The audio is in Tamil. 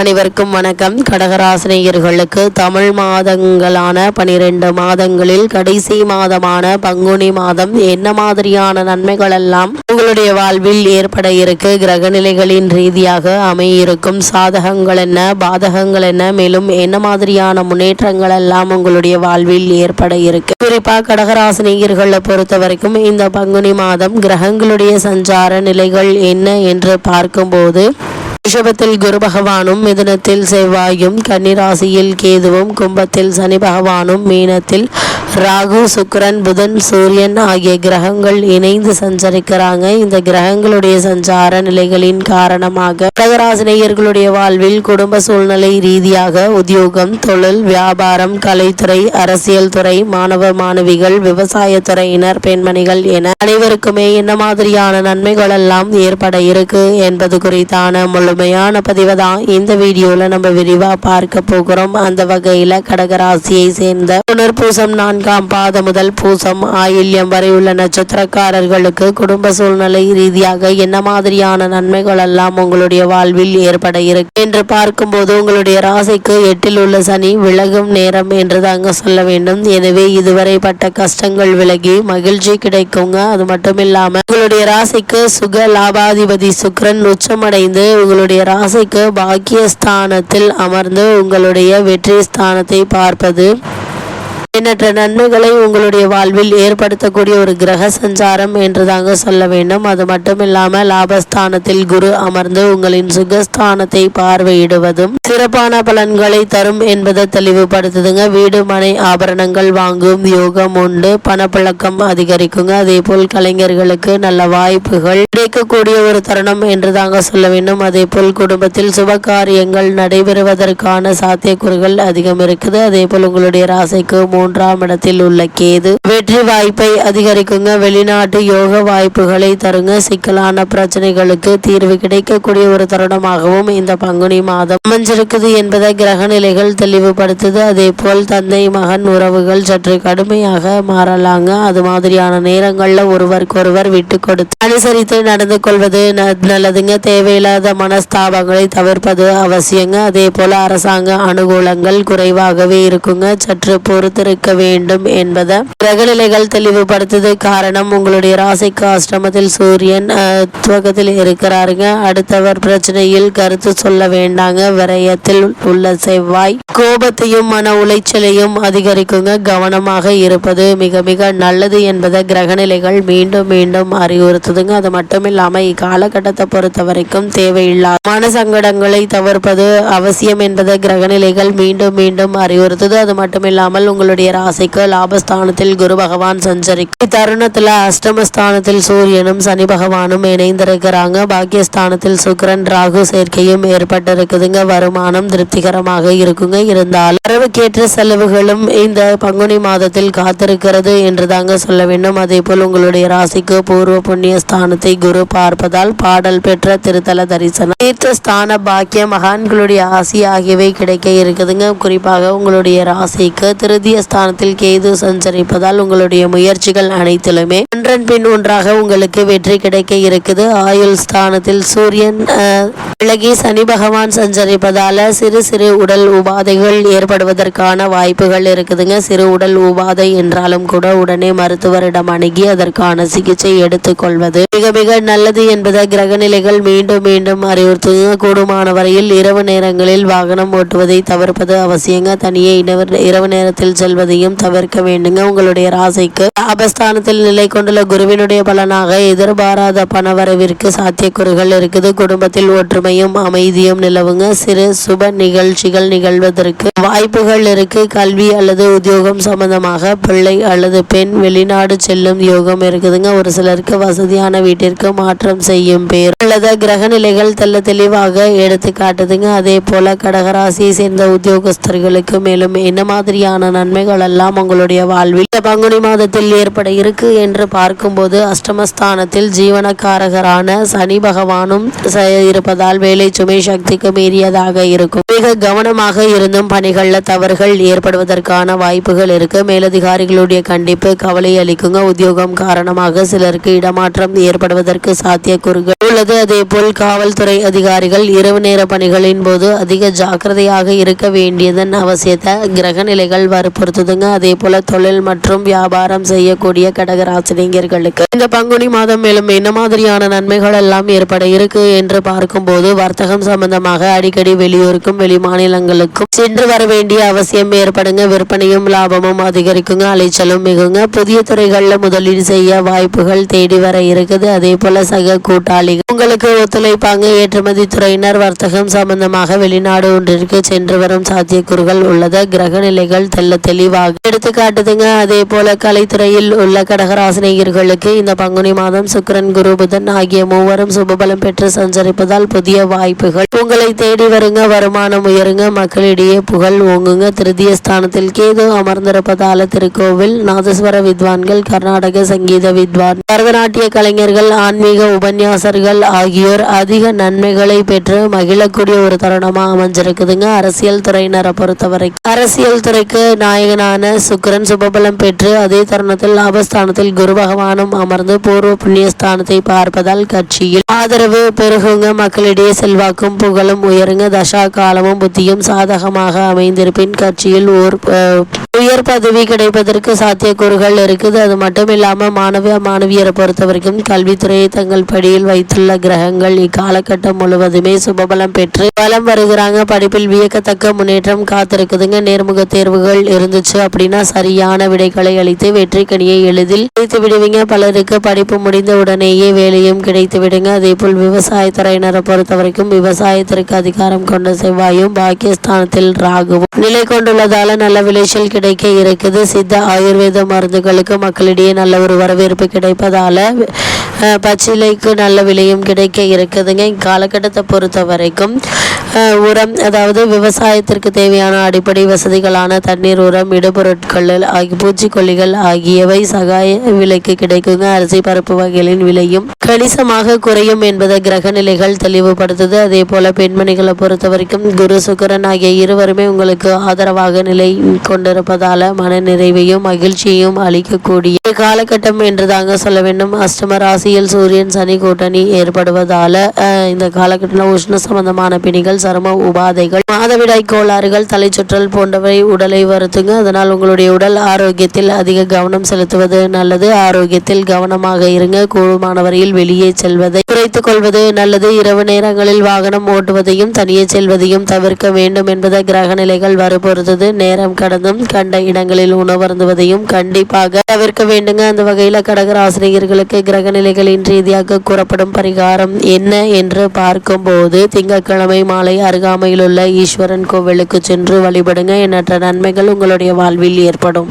அனைவருக்கும் வணக்கம். கடகராசினியர்களுக்கு தமிழ் மாதங்களான பனிரெண்டு மாதங்களில் கடைசி மாதமான பங்குனி மாதம் என்ன மாதிரியான நன்மைகள் எல்லாம் உங்களுடைய வாழ்வில் ஏற்பட இருக்கு? கிரகநிலைகளின் ரீதியாக அமையிருக்கும் சாதகங்கள் என்ன? பாதகங்கள் என்ன? மேலும் என்ன மாதிரியான முன்னேற்றங்கள் எல்லாம் உங்களுடைய வாழ்வில் ஏற்பட இருக்கு? குறிப்பா கடகராசினியர்களை பொறுத்த வரைக்கும் இந்த பங்குனி மாதம் கிரகங்களுடைய சஞ்சார நிலைகள் என்ன என்று பார்க்கும்போது ரிஷபத்தில் குரு பகவானும் மிதுனத்தில் செவ்வாயும் கன்னிராசியில் கேதுவும் கும்பத்தில் சனி பகவானும் மீனத்தில் ராகு சுக்கரன் புதன் சூரியன் ஆகிய கிரகங்கள் இணைந்து சஞ்சரிக்கிறாங்க. இந்த கிரகங்களுடைய சஞ்சார நிலைகளின் காரணமாக கடகராசினியர்களுடைய வாழ்வில் குடும்ப சூழ்நிலை ரீதியாக உத்தியோகம் தொழில் வியாபாரம் கலைத்துறை அரசியல் துறை மாணவ மாணவிகள் விவசாயத்துறையினர் பெண்மணிகள் என அனைவருக்குமே என்ன மாதிரியான நன்மைகள் எல்லாம் ஏற்பட இருக்கு என்பது குறித்தான முழுமையான பதிவு தான் இந்த வீடியோல நம்ம விரிவா பார்க்க போகிறோம். அந்த வகையில கடகராசியை சேர்ந்த புனர்பூசம் நான்காம் பாதம் முதல் பூசம் ஆயில்யம் வரை உள்ள நட்சத்திரக்காரர்களுக்கு குடும்ப சூழ்நிலை ரீதியாக என்ன மாதிரியான நன்மைகள் எல்லாம் உங்களுடைய வாழ்வில் ஏற்பட இருக்கு? என்று பார்க்கும்போது உங்களுடைய ராசிக்கு எட்டில் உள்ள சனி விலகும் நேரம் என்று தாங்க சொல்ல வேண்டும். எனவே இதுவரை பட்ட கஷ்டங்கள் விலகி மகிழ்ச்சி கிடைக்குங்க. அது மட்டும் இல்லாம உங்களுடைய ராசிக்கு சுக லாபாதிபதி சுக்ரன் உச்சமடைந்து உங்களுடைய ராசிக்கு பாக்கியஸ்தானத்தில் அமர்ந்து உங்களுடைய வெற்றி ஸ்தானத்தை பார்ப்பது எண்ணற்ற நன்மைகளை உங்களுடைய வாழ்வில் ஏற்படுத்தக்கூடிய ஒரு கிரக சஞ்சாரம் என்று தாங்க சொல்ல வேண்டும். அது மட்டும் இல்லாமல் லாபஸ்தானத்தில் குரு அமர்ந்து உங்களின் சுகஸ்தானத்தை பார்வையிடுவதும் சிறப்பான பலன்களை தரும் என்பதை தெளிவுபடுத்துதுங்க. வீடு மனை ஆபரணங்கள் வாங்கும் யோகம் உண்டு. பணப்பழக்கம் அதிகரிக்குங்க. அதே போல் கலைஞர்களுக்கு நல்ல வாய்ப்புகள் கிடைக்கக்கூடிய ஒரு தருணம் என்று தாங்க சொல்ல வேண்டும். அதே போல் குடும்பத்தில் சுப காரியங்கள் நடைபெறுவதற்கான சாத்தியக்கூறுகள் அதிகம் இருக்குது. அதே போல் உங்களுடைய ராசிக்கு மூன்றாம் இடத்தில் உள்ள கேது. வெற்றி வாய்ப்பை அதிகரிக்குங்க. வெளிநாட்டு யோக வாய்ப்புகளை தருங்க. சிக்கலான பிரச்சனைகளுக்கு தீர்வு கிடைக்கக்கூடிய ஒரு தருணமாகவும் இந்த பங்குனி மாதம் அமைஞ்சிருக்குது என்பதை கிரக நிலைகள் தெளிவுபடுத்துது. அதே போல் தந்தை மகன் உறவுகள் சற்று கடுமையாக மாறலாங்க. அது மாதிரியான நேரங்கள்ல ஒருவருக்கொருவர் விட்டு கொடுத்து அனுசரித்து நடந்து கொள்வது நல்லதுங்க. தேவையில்லாத மனஸ்தாபங்களை தவிர்ப்பது அவசியங்க. அதே போல அரசாங்க அனுகூலங்கள் குறைவாகவே இருக்குங்க. சற்று பொறுத்து இருக்க வேண்டும் என்பதை கிரகநிலைகள் தெளிவுபடுத்தது காரணம் உங்களுடைய ராசிக்கு அஷ்டமத்தில் சூரியன் துவக்கத்தில் இருக்கிறாருங்க. அடுத்தவர் பிரச்சனையில் கருத்து சொல்ல வேண்டாங்க. விரயத்தில் உள்ள செவ்வாய் கோபத்தையும் மன உளைச்சலையும் அதிகரிக்குங்க. கவனமாக இருப்பது மிக மிக நல்லது என்பதை கிரகநிலைகள் மீண்டும் மீண்டும் அறிவுறுத்துதுங்க. அது மட்டும் இக்காலகட்டத்தை பொறுத்த வரைக்கும் தேவையில்லாத மன சங்கடங்களை தவிர்ப்பது அவசியம் என்பதை கிரகநிலைகள் மீண்டும் மீண்டும் அறிவுறுத்துது. அது மட்டும் இல்லாமல் உங்களுடைய ராசிக்கு லாபஸ்தானத்தில் குரு பகவான் சஞ்சரிக்கும் இத்தருணத்துல அஷ்டமஸ்தானத்தில் சூரியனும் சனி பகவானும் இணைந்திருக்கிறாங்க. பாக்கியஸ்தானத்தில் சுக்கிரன் ராகு சேர்க்கையும் ஏற்பட்டிருக்குதுங்க. வருமானம் திருப்திகரமாக இருக்குங்க. இருந்தாலும் வரவுக்கேற்ற செலவுகளும் இந்த பங்குனி மாதத்தில் காத்திருக்கிறது என்று தாங்க சொல்ல வேண்டும். அதே போல் உங்களுடைய ராசிக்கு பூர்வ புண்ணிய ஸ்தானத்தை குரு பார்ப்பதால் பாடல் பெற்ற திருத்தல தரிசனம் தீர்த்த ஸ்தான பாக்கிய மகான்களுடைய ஆசி ஆகியவை கிடைக்க இருக்குதுங்க. குறிப்பாக உங்களுடைய ராசிக்கு திருதிய ஸ்தானத்தில் கேது சஞ்சரிப்பதால் உங்களுடைய முயற்சிகள் அனைத்திலுமே ஒன்றன் பின் ஒன்றாக உங்களுக்கு வெற்றி கிடைக்க இருக்குது. ஆயுள் ஸ்தானத்தில் சூரியன் விலகி சனி பகவான் சஞ்சரிப்பதால சிறு சிறு உடல் உபாதைகள் ஏற்படுவதற்கான வாய்ப்புகள் இருக்குதுங்க. சிறு உடல் உபாதை என்றாலும் கூட உடனே மருத்துவரிடம் அணுகி அதற்கான சிகிச்சை எடுத்துக்கொள்வது மிக மிக நல்லது என்பதை கிரகநிலைகள் மீண்டும் மீண்டும் அறிவுறுத்துங்க கூடுமான வரையில் இரவு நேரங்களில் வாகனம் ஓட்டுவதை தவிர்ப்பது அவசியங்க. தனியே இரவு- இரவு நேரத்தில் செல்வதையும் தவிர்க்க வேண்டுங்க. உங்களுடைய ராசிக்கு லாபஸ்தானத்தில் நிலை கொண்டுள்ள குருவினுடைய பலனாக எதிர்பாராத பணவரவிற்கு சாத்தியக்கூறுகள் இருக்குது. குடும்பத்தில் ஒற்றுமையும் அமைதியும் நிலவுங்க. சிறு சுப நிகழ்ச்சிகள் நிகழ்வதற்கு வாய்ப்புகள் இருக்கு. கல்வி அல்லது உத்தியோகம் சம்பந்தமாக பிள்ளை அல்லது பெண் வெளிநாடு செல்லும் யோகம் இருக்குதுங்க. ஒரு சிலருக்கு வசதியான வீட்டிற்கு மாற்றம் செய்யும் பேர் அல்லது கிரக நிலைகள் தெல்ல தெளிவாக எடுத்து காட்டுதுங்க. அதே போல கடகராசியை சேர்ந்த உத்தியோகஸ்தர்களுக்கு மேலும் என்ன மாதிரியான நன்மைகள் நன்மைகள் எல்லாம் உங்களுடைய வாழ்வில் இந்த பங்குனி மாதத்தில் ஏற்பட இருக்கு என்று பார்க்கும்போது அஷ்டமஸ்தானத்தில் ஜீவனக்காரகரான சனி பகவானும் இருப்பதால் வேலை சுமை சக்திக்கு மீறியதாக இருக்கும். மிக கவனமாக இருந்தும் பணிகள்ல தவறுகள் ஏற்படுவதற்கான வாய்ப்புகள் இருக்கு. மேலதிகாரிகளுடைய கண்டிப்பு கவலை அளிக்குங்க. உத்தியோகம் காரணமாக சிலருக்கு இடமாற்றம் ஏற்படுவதற்கு சாத்தியக்கூறுகள் உள்ளது. அதே போல் காவல்துறை அதிகாரிகள் இரவு நேர பணிகளின் போது அதிக ஜாக்கிரதையாக இருக்க வேண்டியதன் அவசியத்தை கிரக நிலைகள் வற்புறுத்துதுங்க அதே போல தொழில் மற்றும் வியாபாரம் செய்யக்கூடிய கடகராசினியர்களுக்கு இந்த பங்குனி மாதம் மேலும் என்ன மாதிரியான நன்மைகள் எல்லாம் ஏற்பட இருக்கு என்று பார்க்கும்போது வர்த்தகம் சம்பந்தமாக அடிக்கடி வெளியூருக்கும் வெளி மாநிலங்களுக்கும் சென்று வர வேண்டிய அவசியம் ஏற்படுங்க. விற்பனையும் லாபமும் அதிகரிக்குங்க. அலைச்சலும் மிகுங்க. புதிய துறைகளில் முதலீடு செய்ய வாய்ப்புகள் தேடி வர இருக்குது. அதே போல சக கூட்டாளிகள் உங்களுக்கு ஒத்துழைப்பாங்க. ஏற்றுமதி துறையினர் வர்த்தகம் சம்பந்தமாக வெளிநாடு ஒன்றிற்கு சென்று வரும் சாத்தியக்கூறுகள் உள்ளது. கிரக நிலைகள் தெல்ல தெளிவாக எடுத்துக்காட்டுதுங்க. அதே போல கலைத்துறையில் உள்ள கடகராசினியர்களுக்கு இந்த பங்குனி மாதம் சுக்கிரன் குரு புதன் ஆகிய மூவரும் சுபபலம் பெற்று சஞ்சரிப்பதால் புதிய வாய்ப்புகள். உங்களை தேடி வருங்க வருமானம் உயருங்க மக்களிடையே புகழ் ஓங்குங்க. திருதிய ஸ்தானத்தில் கேது அமர்ந்திருப்பதால திருக்கோவில் நாதஸ்வர வித்வான்கள் கர்நாடக சங்கீத வித்வான் பரதநாட்டிய கலைஞர்கள் ஆன்மீக உபன்யாசர்கள் ஆகியோர் அதிக நன்மைகளை பெற்று மகிழக்கூடிய ஒரு தருணமா அமைஞ்சிருக்குதுங்க. அரசியல் துறையினரை பொறுத்தவரை. அரசியல் துறைக்கு நாயகன் நாயகனான சுக்கரன் சுபபலம் பெற்று அதே தருணத்தில் லாபஸ்தானத்தில் குரு பகவானும் அமர்ந்து பூர்வ புண்ணியஸ்தானத்தை பார்ப்பதால் கட்சியில் ஆதரவு பெருகுங்க. மக்களிடையே செல்வாக்கும் புகழும் உயருங்க. தசா காலமும் புத்தியும் சாதகமாக அமைந்திருப்பின் கட்சியில் ஓர் உயர் பதவி கிடைப்பதற்கு சாத்தியக்கூறுகள் இருக்குது. அது மட்டும் இல்லாமல் மாணவ மாணவியரை பொறுத்த வரைக்கும் கல்வித்துறையை தங்கள் படியில் வைத்துள்ள கிரகங்கள் இக்காலகட்டம் முழுவதுமே சுபபலம் பெற்று பலம் வருகிறாங்க. படிப்பில் வியக்கத்தக்க முன்னேற்றம் காத்திருக்குதுங்க. நேர்முக தேர்வுகள் இருந்துச்சு. அப்படின்னா சரியான விடைகளை அளித்து வெற்றி கனியை எளிதில் கிடைத்து விடுவீங்க. பலருக்கு படிப்பு முடிந்த உடனேயே வேலையும் கிடைத்து விடுங்க. அதே போல் விவசாயத்துறையினரை பொறுத்த வரைக்கும் விவசாயத்திற்கு அதிகாரம் கொண்ட செவ்வாயும் பாகிஸ்தானத்தில் ராகுவும் நிலை கொண்டுள்ளதால நல்ல விளைச்சல் கிடைக்க இருக்குது. சித்த ஆயுர்வேத மருந்துகளுக்கு மக்களிடையே நல்ல ஒரு வரவேற்பு கிடைப்பதால பச்சிலைக்கு நல்ல விலையும் கிடைக்க இருக்குதுங்க. இக்காலகட்டத்தை பொறுத்த வரைக்கும் உரம் அதாவது விவசாயத்திற்கு தேவையான அடிப்படை வசதிகளான தண்ணீர் உரம் இடுபொருட்கள் ஆகிய பூச்சிக்கொல்லிகள் ஆகியவை சகாய விலைக்கு கிடைக்குங்க. அரிசி பருப்பு வகைகளின் விலையும் கணிசமாக குறையும் என்பதை கிரக நிலைகள் தெளிவுபடுத்துது. அதே போல பெண்மணிகளை பொறுத்த வரைக்கும் குரு சுக்கரன் ஆகிய இருவருமே உங்களுக்கு ஆதரவாக நிலை கொண்டிருப்பதால மன நிறைவையும் மகிழ்ச்சியையும் அளிக்கக்கூடிய காலகட்டம் என்று தாங்க சொல்ல வேண்டும். அஷ்டம ராசியில் சூரியன் சனி கூட்டணி ஏற்படுவதால இந்த காலகட்டத்தில் உஷ்ண சம்பந்தமான பிணிகள் சரும உபாதைகள் மாதவிடாய் கோளாறுகள் தலைச்சுற்றல் போன்றவை உடலை வருத்துங்க. அதனால் உங்களுடைய உடல் ஆரோக்கியத்தில் அதிக கவனம் செலுத்துவது நல்லது. ஆரோக்கியத்தில் கவனமாக இருங்க. கூடுமான வரையில் வெளியே செல்வதை குறைத்துக் கொள்வது நல்லது. இரவு நேரங்களில் வாகனம் ஓட்டுவதையும் தனியே செல்வதையும் தவிர்க்க வேண்டும் என்பதை கிரக நிலைகள் வரப்பொறுத்தது நேரம் கடந்தும் கண்ட இடங்களில் உணவருந்துவதையும் கண்டிப்பாக தவிர்க்க வேண்டுங்க. அந்த வகையில் கடகராசினியர்களுக்கு கிரக நிலைகளின் ரீதியாக கூறப்படும் பரிகாரம் என்ன என்று பார்க்கும்போது திங்கட்கிழமை மாலை அருகாமையில் உள்ள ஈஸ்வரன் கோவிலுக்கு சென்று வழிபடுங்க. எண்ணற்ற நன்மைகள் உங்களுடைய வாழ்வில் ஏற்படும்.